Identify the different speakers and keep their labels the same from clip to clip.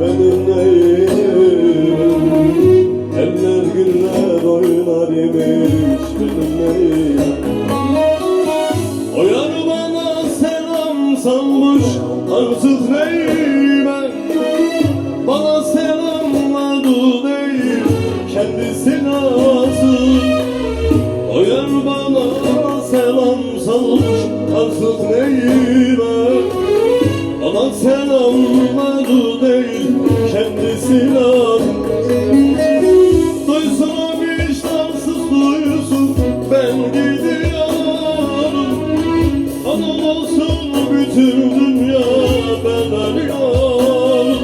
Speaker 1: benim neyim Eller güller oynar benim neyim O bana selam salmış artık neyime Bana selamladı değil kendisi lazım O bana selam salmış artık neyime Bana selamladı değil kendisi lazım. Duysun o vicdansız duysun ben gidiyorum. Anam olsun bütün dünya ben arıyorum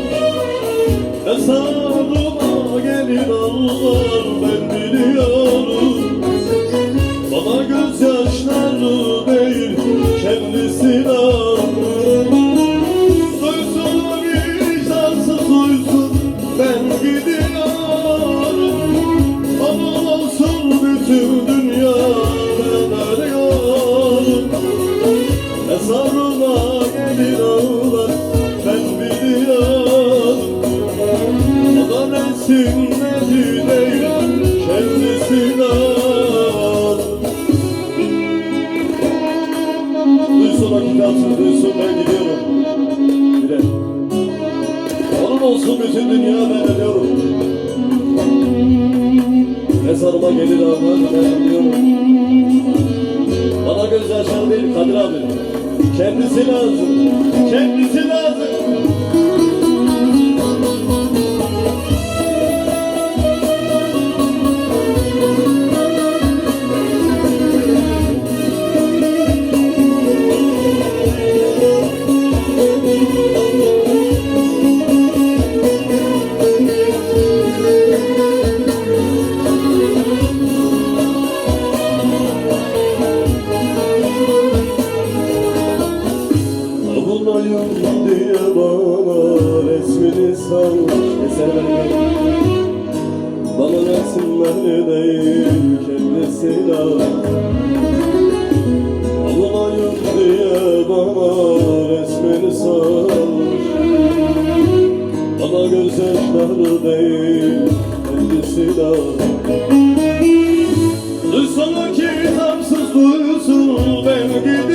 Speaker 1: Hesabıma gelir Allah ben biliyorum Hesabıma gelir ağlar ben biliyorum. O da resimleri değil kendisi lazım Duysun o kitapsın duysun gidiyorum. Gide Onun olsun bütün dünya ben Mezarıma gelir ağlar ben biliyorum Yaşar değil Kadir abi. Kendisi lazım. Kendisi lazım salmış eserler Bana resimler değil kendisi Bulayım diye bana resmini salmış Bana gözyaşları değil kendisi lazım Duysun o kitapsız duysun ben gidiyorum